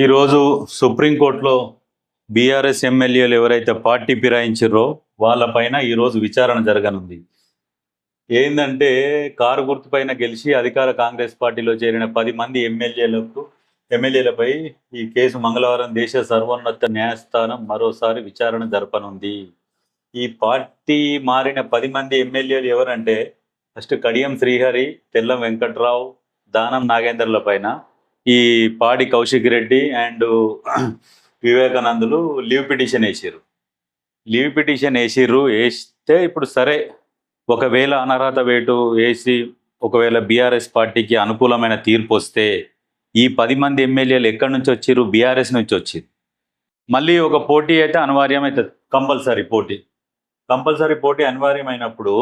ఈరోజు సుప్రీంకోర్టులో బీఆర్ఎస్ ఎమ్మెల్యేలు ఎవరైతే పార్టీ ఫిరాయించారో వాళ్ళపైన ఈరోజు విచారణ జరగనుంది. ఏంటంటే కారు గుర్తుపైన గెలిచి అధికార కాంగ్రెస్ పార్టీలో చేరిన పది మంది ఎమ్మెల్యేలకు ఎమ్మెల్యేలపై ఈ కేసు మంగళవారం దేశ సర్వోన్నత న్యాయస్థానం మరోసారి విచారణ జరపనుంది. ఈ పార్టీ మారిన పది మంది ఎమ్మెల్యేలు ఎవరంటే ఫస్ట్ కడియం శ్రీహరి తెల్లం వెంకట్రావు దానం నాగేందర్ల పైన ఈ పాడి కౌశిక్ రెడ్డి అండ్ వివేకానందులు లీవ్ పిటిషన్ వేసారు లీవ్ పిటిషన్ వేసిర్రు వేస్తే ఇప్పుడు సరే ఒకవేళ అనర్హత వేటు వేసి ఒకవేళ బీఆర్ఎస్ పార్టీకి అనుకూలమైన తీర్పు వస్తే ఈ పది మంది ఎమ్మెల్యేలు ఎక్కడి నుంచి వచ్చిర్రు? బీఆర్ఎస్ నుంచి వచ్చింది మళ్ళీ ఒక పోటీ అయితే అనివార్యమవుతుంది కంపల్సరీ పోటీ. కంపల్సరీ పోటీ అనివార్యమైనప్పుడు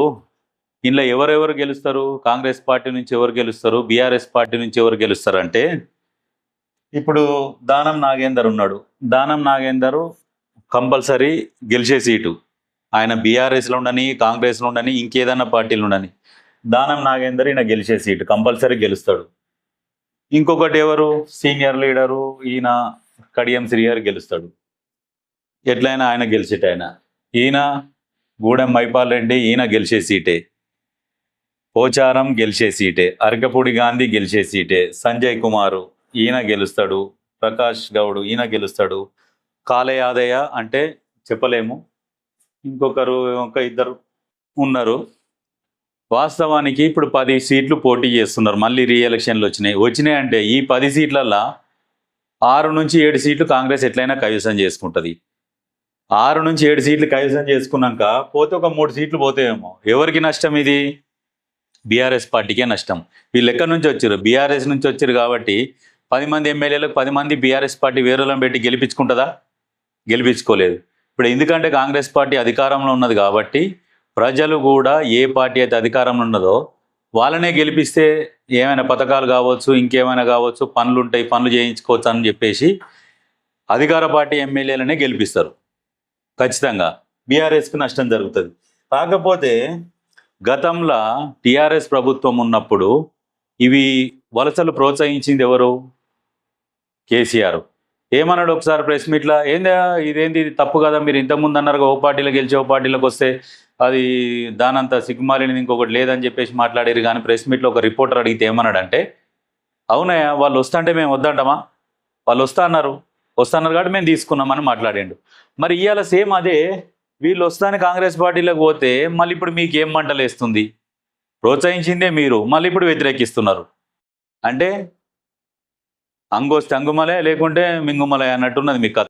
ఇందులో ఎవరెవరు గెలుస్తారు? కాంగ్రెస్ పార్టీ నుంచి ఎవరు గెలుస్తారు? బీఆర్ఎస్ పార్టీ నుంచి ఎవరు గెలుస్తారు అంటే ఇప్పుడు దానం నాగేందర్ ఉన్నాడు. దానం నాగేందర్ కంపల్సరీ గెలిచే సీటు. ఆయన బీఆర్ఎస్లో ఉండని కాంగ్రెస్లో ఉండని ఇంకేదైనా పార్టీలు ఉండని దానం నాగేందర్ ఈయన గెలిచే సీటు కంపల్సరీ గెలుస్తాడు. ఇంకొకటి ఎవరు? సీనియర్ లీడరు ఈయన కడియం శ్రీహరి గెలుస్తాడు. ఎట్లయినా ఆయన గెలిచేట ఆయన. ఈయన గూడెం మైపాల్ రెడ్డి ఈయన గెలిచే సీటే. పోచారం గెలిచే సీటే అరకపూడి గాంధీ గెలిచే సీటే సంజయ్ కుమారు ఈయన గెలుస్తాడు ప్రకాష్ గౌడ్ ఈయన గెలుస్తాడు. కాలయాదయ్య అంటే చెప్పలేము. ఇంకొకరు ఒక ఇద్దరు ఉన్నారు. వాస్తవానికి ఇప్పుడు పది సీట్లు పోటీ చేస్తున్నారు. మళ్ళీ రీఎలక్షన్లు వచ్చినాయి. వచ్చినాయి అంటే ఈ పది సీట్లల్లో ఆరు నుంచి ఏడు సీట్లు కాంగ్రెస్ ఎట్లయినా కైవసం చేసుకుంటుంది. ఆరు నుంచి ఏడు సీట్లు కైవసం చేసుకున్నాక పోతే ఒక మూడు సీట్లు పోతాయేమో. ఎవరికి నష్టం ఇది? బీఆర్ఎస్ పార్టీకే నష్టం. వీళ్ళు ఎక్కడి నుంచి వచ్చారు? బీఆర్ఎస్ నుంచి వచ్చారు కాబట్టి పది మంది ఎమ్మెల్యేలకు పది మంది బీఆర్ఎస్ పార్టీ వేరేలను పెట్టి గెలిపించుకుంటుందా? గెలిపించుకోలేదు. ఇప్పుడు ఎందుకంటే కాంగ్రెస్ పార్టీ అధికారంలో ఉన్నది కాబట్టి ప్రజలు కూడా ఏ పార్టీ అయితే అధికారంలో ఉన్నదో వాళ్ళనే గెలిపిస్తే ఏమైనా పథకాలు కావచ్చు ఇంకేమైనా కావచ్చు పనులు ఉంటాయి పనులు చేయించుకోవచ్చు అని చెప్పేసి అధికార పార్టీ ఎమ్మెల్యేలనే గెలిపిస్తారు. ఖచ్చితంగా బీఆర్ఎస్కి నష్టం జరుగుతుంది. కాకపోతే గతంలో టిఆర్ఎస్ ప్రభుత్వం ఉన్నప్పుడు ఇవి వలసలు ప్రోత్సహించింది ఎవరు? కేసీఆర్. ఏమన్నాడు ఒకసారి ప్రెస్ మీట్లో? ఏందా ఇదేంది? ఇది తప్పు కదా మీరు ఇంతకుముందు అన్నారు ఓ పార్టీలో గెలిచి ఓ పార్టీలోకి వస్తే అది దానంత సిగ్గుమాలినది ఇంకొకటి లేదని చెప్పేసి మాట్లాడారు. కానీ ప్రెస్ మీట్లో ఒక రిపోర్టర్ అడిగితే ఏమన్నాడంటే అవునయ్యా వాళ్ళు వస్తుంటే మేము వద్దంటామా? వాళ్ళు వస్తా అన్నారు. వస్తా అన్నారు కాబట్టి మేము తీసుకున్నామని మాట్లాడిండు. మరి ఇవాళ సేమ్ అదే వీళ్ళు వస్తానే కాంగ్రెస్ పార్టీలోకి పోతే మళ్ళీ ఇప్పుడు మీకు ఏం మంటలు వేస్తుంది? ప్రోత్సహించిందే మీరు మళ్ళీ ఇప్పుడు వ్యతిరేకిస్తున్నారు. అంటే అంగోస్తే అంగుమలే లేకుంటే మింగుమలే అన్నట్టున్నది మీ కథ.